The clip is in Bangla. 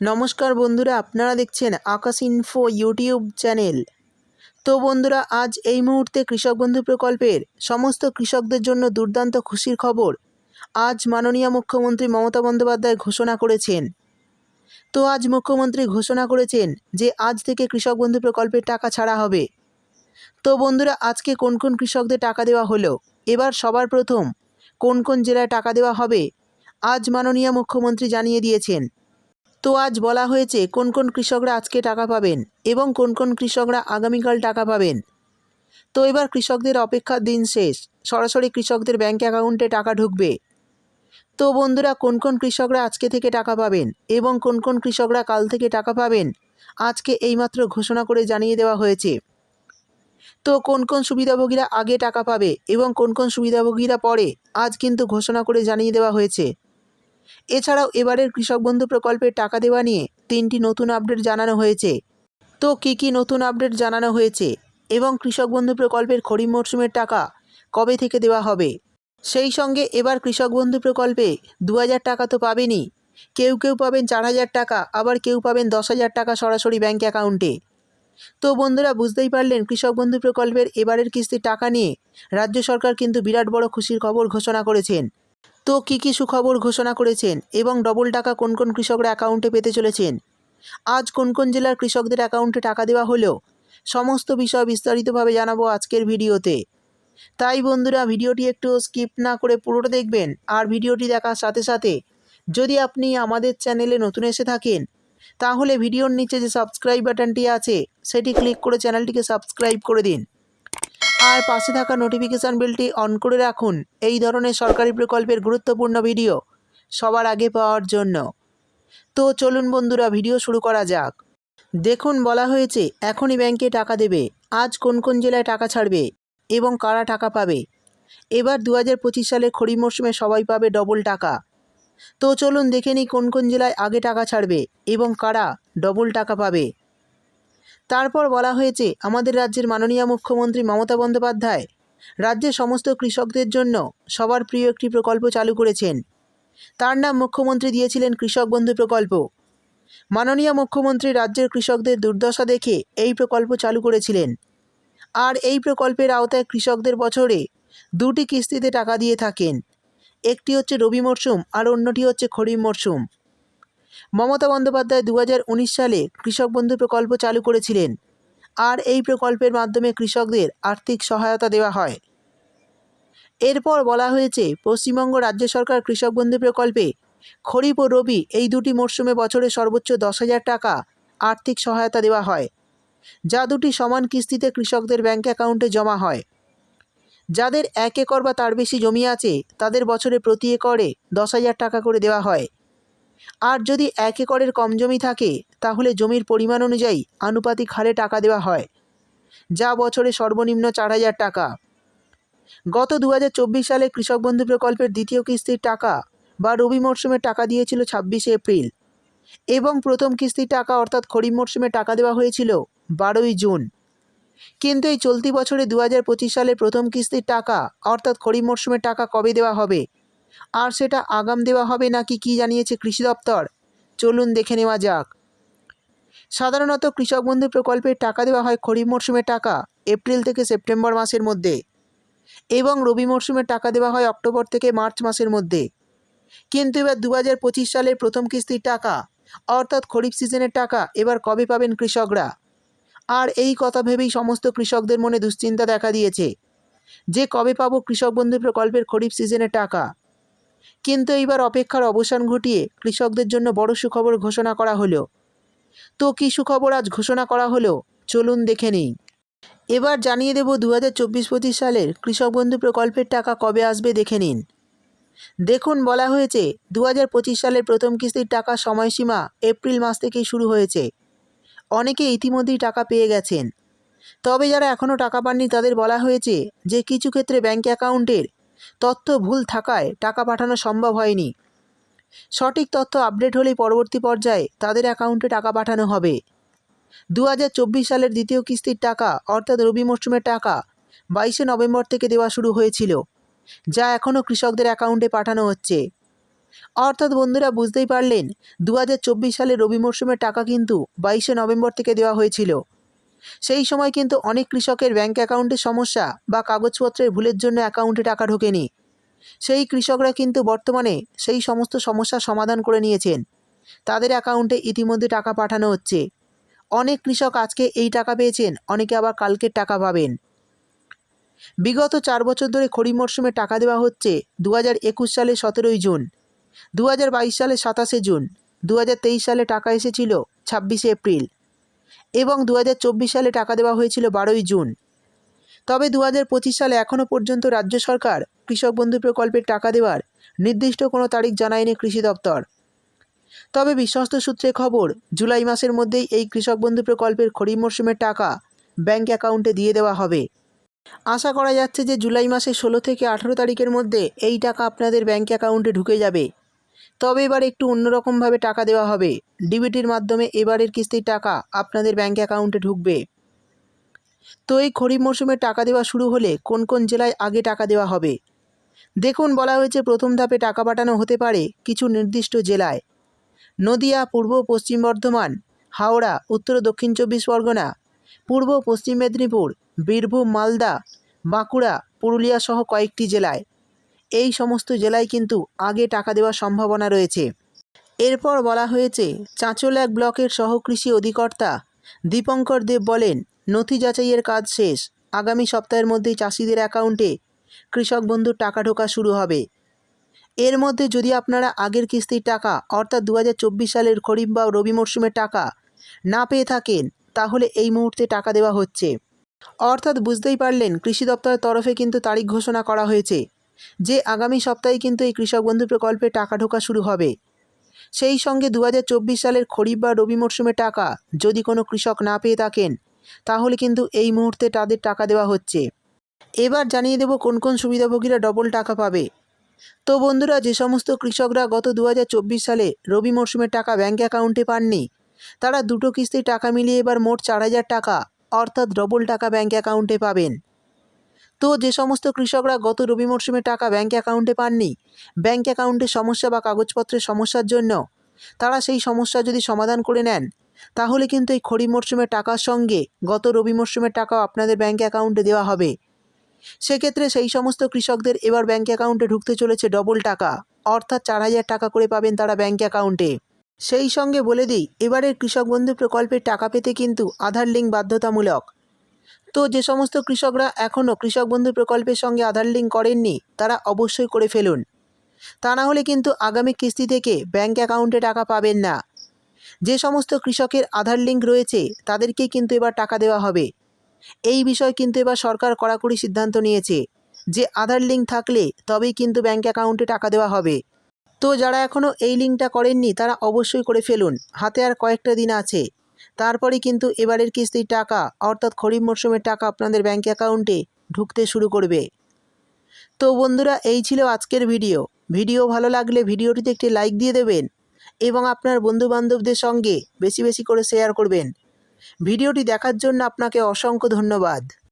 নমস্কার বন্ধুরা, আপনারা দেখছেন আকাশ ইনফো ইউটিউব চ্যানেল তো বন্ধুরা, আজ এই মুহূর্তে কৃষক বন্ধু প্রকল্পের সমস্ত কৃষকদের জন্য দুর্দান্ত খুশির খবর আজ মাননীয় মুখ্যমন্ত্রী মমতা বন্দ্যোপাধ্যায় ঘোষণা করেছেন। তো আজ মুখ্যমন্ত্রী ঘোষণা করেছেন যে আজ থেকে কৃষক বন্ধু প্রকল্পের টাকা ছাড়া হবে। তো বন্ধুরা, আজকে কোন কোন কৃষকদের টাকা দেওয়া হলো? এবার সবার প্রথম কোন কোন জেলায় টাকা দেওয়া হবে? আজ মাননীয় মুখ্যমন্ত্রী জানিয়ে দিয়েছেন। তো আজ বলা হয়েছে কোন কোন কৃষকরা আজকে টাকা পাবেন এবং কোন কোন কৃষকরা আগামীকাল টাকা পাবেন। তো এবার কৃষকদের অপেক্ষার দিন শেষ। সরাসরি কৃষকদের ব্যাঙ্ক অ্যাকাউন্টে টাকা ঢুকবে। তো বন্ধুরা, কোন কোন কৃষকরা আজকে থেকে টাকা পাবেন এবং কোন কোন কৃষকরা কাল থেকে টাকা পাবেন, আজকে এইমাত্র ঘোষণা করে জানিয়ে দেওয়া হয়েছে। তো কোন কোন সুবিধাভোগীরা আগে টাকা পাবে এবং কোন কোন সুবিধাভোগীরা পরে, আজ কিন্তু ঘোষণা করে জানিয়ে দেওয়া হয়েছে। এছাড়াও এবারের কৃষক বন্ধু প্রকল্পের টাকা দেওয়া নিয়ে তিনটি নতুন আপডেট জানানো হয়েছে। তো কী কী নতুন আপডেট জানানো হয়েছে এবং কৃষক বন্ধু প্রকল্পের খরিফ মরশুমের টাকা কবে থেকে দেওয়া হবে? সেই সঙ্গে এবার কৃষক বন্ধু প্রকল্পে দু হাজার টাকা তো পাবেনই। কেউ কেউ পাবেন চার হাজার টাকা, আবার কেউ পাবেন দশ হাজার টাকা সরাসরি ব্যাঙ্ক অ্যাকাউন্টে। তো বন্ধুরা, বুঝতেই পারলেন কৃষক বন্ধু প্রকল্পের এবারের কিস্তির টাকা নিয়ে রাজ্য সরকার কিন্তু বিরাট বড় খুশির খবর ঘোষণা করেছেন। তো কী কী সুখবর ঘোষণা করেছেন এবং ডবল টাকা কোন কোন কৃষকরা অ্যাকাউন্টে পেতে চলেছেন? আজ কোন কোন জেলার কৃষকদের অ্যাকাউন্টে টাকা দেওয়া হলো? সমস্ত বিষয় বিস্তারিতভাবে জানাব আজকের ভিডিওতে। তাই বন্ধুরা, ভিডিওটি একটু স্কিপ না করে পুরোটা দেখবেন আর ভিডিওটি দেখার সাথে সাথে যদি আপনি আমাদের চ্যানেলে নতুন এসে থাকেন, তাহলে ভিডিওর নিচে যে সাবস্ক্রাইব বাটনটি আছে, সেটি ক্লিক করে চ্যানেলটিকে সাবস্ক্রাইব করে দিন। আর পাশে থাকা নোটিফিকেশান বেলটি অন করে রাখুন। এই ধরনের সরকারি প্রকল্পের গুরুত্বপূর্ণ ভিডিও সবার আগে পাওয়ার জন্য। তো চলুন বন্ধুরা ভিডিও শুরু করা যাক। দেখুন, বলা হয়েছে, এখনই ব্যাংকে টাকা দেবে। আজ কোন কোন জেলায় টাকা ছাড়বে এবং কারা টাকা পাবে? এবার দু হাজার পঁচিশ সালের খরিফ মরশুমে সবাই পাবে ডবল টাকা। তো চলুন দেখে নিই কোন কোন জেলায় আগে টাকা ছাড়বে এবং কারা ডবল টাকা পাবে। তারপর বলা হয়েছে, আমাদের রাজ্যের মাননীয় মুখ্যমন্ত্রী মমতা বন্দ্যোপাধ্যায় রাজ্যের সমস্ত কৃষকদের জন্য সবার প্রিয় একটি প্রকল্প চালু করেছেন। তার নাম মুখ্যমন্ত্রী দিয়েছিলেন কৃষক বন্ধু প্রকল্প। মাননীয় মুখ্যমন্ত্রী রাজ্যের কৃষকদের দুর্দশা দেখে এই প্রকল্প চালু করেছিলেন। আর এই প্রকল্পের আওতায় কৃষকদের বছরে দুটি কিস্তিতে টাকা দিয়ে থাকেন। একটি হচ্ছে রবি মরশুম আর অন্যটি হচ্ছে খরিফ মরশুম। মমতা বন্দ্যোপাধ্যায় দু হাজার উনিশ সালে কৃষক বন্ধু প্রকল্প চালু করেছিলেন। আর এই প্রকল্পের মাধ্যমে কৃষকদের আর্থিক সহায়তা দেওয়া হয়। এরপর বলা হয়েছে, পশ্চিমবঙ্গ রাজ্য সরকার কৃষক বন্ধু প্রকল্পে খরিফ ও রবি এই দুটি মরশুমে বছরে সর্বোচ্চ দশ হাজার টাকা আর্থিক সহায়তা দেওয়া হয়, যা দুটি সমান কিস্তিতে কৃষকদের ব্যাঙ্ক অ্যাকাউন্টে জমা হয়। যাদের এক একর বা তার বেশি জমি আছে, তাদের বছরে প্রতি একরে দশ হাজার টাকা করে দেওয়া হয়। আর যদি এক একরের কম জমি থাকে, তাহলে জমির পরিমাণ অনুযায়ী আনুপাতিক হারে টাকা দেওয়া হয়। যা বছরে সর্বনিম্ন চার হাজার টাকা। গত দুহাজার চব্বিশ সালে কৃষক বন্ধু প্রকল্পের দ্বিতীয় কিস্তির টাকা বা রবি মরশুমের টাকা দিয়েছিল ছাব্বিশে এপ্রিল এবং প্রথম কিস্তির টাকা অর্থাৎ খরিফ মরশুমে টাকা দেওয়া হয়েছিল বারোই জুন। কিন্তু এই চলতি বছরে দু সালে প্রথম কিস্তির টাকা অর্থাৎ খরিফ মরশুমের টাকা কবে দেওয়া হবে আর সেটা আগাম দেওয়া হবে নাকি কি জানিয়েছে কৃষি দপ্তর? চলুন দেখে নেওয়া যাক। সাধারণত কৃষক বন্ধু প্রকল্পের টাকা দেওয়া হয় খরিফ মরশুমের টাকা, এপ্রিল থেকে সেপ্টেম্বর মাসের মধ্যে এবং রবি মরশুমের টাকা দেওয়া হয় অক্টোবর থেকে মার্চ মাসের মধ্যে। কিন্তু এবার দু হাজার পঁচিশ সালের প্রথম কিস্তির টাকা, অর্থাৎ খরিফ সিজনের টাকা, এবার কবে পাবেন কৃষকরা? আর এই কথা ভেবেই সমস্ত কৃষকদের মনে দুশ্চিন্তা দেখা দিয়েছে। যে কবে পাবো কৃষক বন্ধু প্রকল্পের খরিফ সিজনের টাকা? কিন্তু এইবার অপেক্ষার অবসান ঘটিয়ে কৃষকদের জন্য বড় সুখবর ঘোষণা করা হলো। তো কী সুখবর আজ ঘোষণা করা হলো? চলুন দেখে নিই। এবার জানিয়ে দেব দু হাজার চব্বিশ পঁচিশ সালের কৃষক বন্ধু প্রকল্পের টাকা কবে আসবে দেখে নিন। দেখুন, বলা হয়েছে দু হাজার পঁচিশ সালের প্রথম কিস্তির টাকা সময়সীমা এপ্রিল মাস থেকেই শুরু হয়েছে। অনেকে ইতিমধ্যেই টাকা পেয়ে গেছেন। তবে যারা এখনও টাকা পাননি তাদের বলা হয়েছে যে কিছু ক্ষেত্রে ব্যাঙ্ক অ্যাকাউন্টের তথ্য ভুল থাকায় টাকা পাঠানো সম্ভব হয়নি। সঠিক তথ্য আপডেট হলেই পরবর্তী পর্যায়ে তাদের অ্যাকাউন্টে টাকা পাঠানো হবে। দু হাজার চব্বিশ সালের দ্বিতীয় কিস্তির টাকা, অর্থাৎ রবি মরশুমের টাকা, বাইশে নভেম্বর থেকে দেওয়া শুরু হয়েছিল, যা এখনও কৃষকদের অ্যাকাউন্টে পাঠানো হচ্ছে। অর্থাৎ বন্ধুরা বুঝতেই পারলেন দু সালে রবি মরশুমের টাকা কিন্তু বাইশে নভেম্বর থেকে দেওয়া হয়েছিল। সেই সময় কিন্তু অনেক কৃষকের ব্যাংক অ্যাকাউন্টের সমস্যা বা কাগজপত্রের ভুলের জন্য অ্যাকাউন্টে টাকা ঢোকেনি। সেই কৃষকরা কিন্তু বর্তমানে সেই সমস্ত সমস্যার সমাধান করে নিয়েছেন। তাদের অ্যাকাউন্টে ইতিমধ্যে টাকা পাঠানো হচ্ছে। অনেক কৃষক আজকে এই টাকা পেয়েছেন, অনেকে আবার কালকের টাকা পাবেন। বিগত চার বছর ধরে খরিফ মরশুমে টাকা দেওয়া হচ্ছে দু হাজার একুশ সালে সতেরোই জুন দু হাজার বাইশ সালে সাতাশে জুন দু হাজার তেইশ সালে টাকা এসেছিল ছাব্বিশে এপ্রিল। এবং দু হাজার চব্বিশ সালে টাকা দেওয়া হয়েছিল বারোই জুন। তবে দু হাজার পঁচিশ সালে এখনও পর্যন্ত রাজ্য সরকার কৃষক বন্ধু প্রকল্পের টাকা দেওয়ার নির্দিষ্ট কোনো তারিখ জানায়নি কৃষি দপ্তর। তবে বিশ্বস্ত সূত্রে খবর, জুলাই মাসের মধ্যেই এই কৃষক বন্ধু প্রকল্পের খরিফ মরশুমের টাকা ব্যাংক অ্যাকাউন্টে দিয়ে দেওয়া হবে। আশা করা যাচ্ছে যে জুলাই মাসের ষোলো থেকে আঠেরো তারিখের মধ্যে এই টাকা আপনাদের ব্যাংক অ্যাকাউন্টে ঢুকে যাবে। তবে এবার একটু অন্যরকমভাবে টাকা দেওয়া হবে। ডিবিটির মাধ্যমে এবারের কিস্তির টাকা আপনাদের ব্যাঙ্ক অ্যাকাউন্টে ঢুকবে। তো এই খরিফ মরশুমে টাকা দেওয়া শুরু হলে কোন কোন জেলায় আগে টাকা দেওয়া হবে? দেখুন, বলা হয়েছে প্রথম ধাপে টাকা পাঠানো হতে পারে কিছু নির্দিষ্ট জেলায়। নদিয়া, পূর্ব পশ্চিম বর্ধমান, হাওড়া, উত্তর দক্ষিণ চব্বিশ পরগনা, পূর্ব পশ্চিম মেদিনীপুর, বীরভূম, মালদা, বাঁকুড়া, পুরুলিয়া সহ কয়েকটি জেলায়। এই সমস্ত জেলায় কিন্তু আগে টাকা দেওয়ার সম্ভাবনা রয়েছে। এরপর বলা হয়েছে, চাঁচল এক ব্লকের সহকৃষি অধিকর্তা দীপঙ্কর দেব বলেন, নথি যাচাইয়ের কাজ শেষ। আগামী সপ্তাহের মধ্যেই চাষিদের অ্যাকাউন্টে কৃষক বন্ধুর টাকা ঢোকা শুরু হবে। এর মধ্যে যদি আপনারা আগের কিস্তির টাকা, অর্থাৎ দু হাজার চব্বিশ সালের খরিফ বা রবি মরশুমের টাকা না পেয়ে থাকেন, তাহলে এই মুহূর্তে টাকা দেওয়া হচ্ছে। অর্থাৎ বুঝতেই পারলেন, কৃষি দপ্তরের তরফে কিন্তু তারিখ ঘোষণা করা হয়েছে। যে আগামী সপ্তাহে কিন্তু এই কৃষক বন্ধু প্রকল্পে টাকা ঢোকা শুরু হবে। সেই সঙ্গে দু হাজার চব্বিশ সালের খরিফ বা রবি মরশুমে টাকা যদি কোনো কৃষক না পেয়ে থাকেন, তাহলে কিন্তু এই মুহূর্তে তাদের টাকা দেওয়া হচ্ছে। এবার জানিয়ে দেব কোন কোন সুবিধাভোগীরা ডবল টাকা পাবে। তো বন্ধুরা, যে সমস্ত কৃষকরা গত দুহাজার চব্বিশ সালে রবি মরশুমের টাকা ব্যাঙ্ক অ্যাকাউন্টে পাননি, তারা দুটো কিস্তির টাকা মিলিয়ে এবার মোট চার হাজার টাকা, অর্থাৎ ডবল টাকা ব্যাঙ্ক অ্যাকাউন্টে পাবেন। তো যে সমস্ত কৃষকরা গত রবি মরশুমে টাকা ব্যাঙ্ক অ্যাকাউন্টে পাননি ব্যাঙ্ক অ্যাকাউন্টে সমস্যা বা কাগজপত্রের সমস্যার জন্য তারা সেই সমস্যা যদি সমাধান করে নেন, তাহলে কিন্তু এই খরিফ মরশুমের টাকার সঙ্গে গত রবি মরশুমের টাকাও আপনাদের ব্যাঙ্ক অ্যাকাউন্টে দেওয়া হবে। সেক্ষেত্রে সেই সমস্ত কৃষকদের এবার ব্যাঙ্ক অ্যাকাউন্টে ঢুকতে চলেছে ডবল টাকা, অর্থাৎ চার হাজার টাকা করে পাবেন তারা ব্যাঙ্ক অ্যাকাউন্টে। সেই সঙ্গে বলে দিই, এবারের কৃষক বন্ধু প্রকল্পের টাকা পেতে কিন্তু আধার লিঙ্ক বাধ্যতামূলক। তো যে সমস্ত কৃষকরা এখনও কৃষক বন্ধু প্রকল্পের সঙ্গে আধার লিঙ্ক করেননি, তারা অবশ্যই করে ফেলুন। তা না হলে কিন্তু আগামী কিস্তি থেকে ব্যাঙ্ক অ্যাকাউন্টে টাকা পাবেন না। যে সমস্ত কৃষকের আধার লিঙ্ক রয়েছে, তাদেরকেই কিন্তু এবার টাকা দেওয়া হবে। এই বিষয় কিন্তু এবার সরকার কড়াকড়ি সিদ্ধান্ত নিয়েছে যে আধার লিঙ্ক থাকলে তবেই কিন্তু ব্যাঙ্ক অ্যাকাউন্টে টাকা দেওয়া হবে। তো যারা এখনও এই লিঙ্কটা করেননি, তারা অবশ্যই করে ফেলুন। হাতে আর কয়েকটা দিন আছে। তারপরে কিন্তু এবারের কিস্তির টাকা, অর্থাৎ খরিফ মরশুমের টাকা আপনাদের ব্যাঙ্ক অ্যাকাউন্টে ঢুকতে শুরু করবে। তো বন্ধুরা, এই ছিল আজকের ভিডিও ভিডিও ভালো লাগলে ভিডিওটিতে একটি লাইক দিয়ে দেবেন এবং আপনার বন্ধুবান্ধবদের সঙ্গে বেশি বেশি করে শেয়ার করবেন। ভিডিওটি দেখার জন্য আপনাকে অসংখ্য ধন্যবাদ।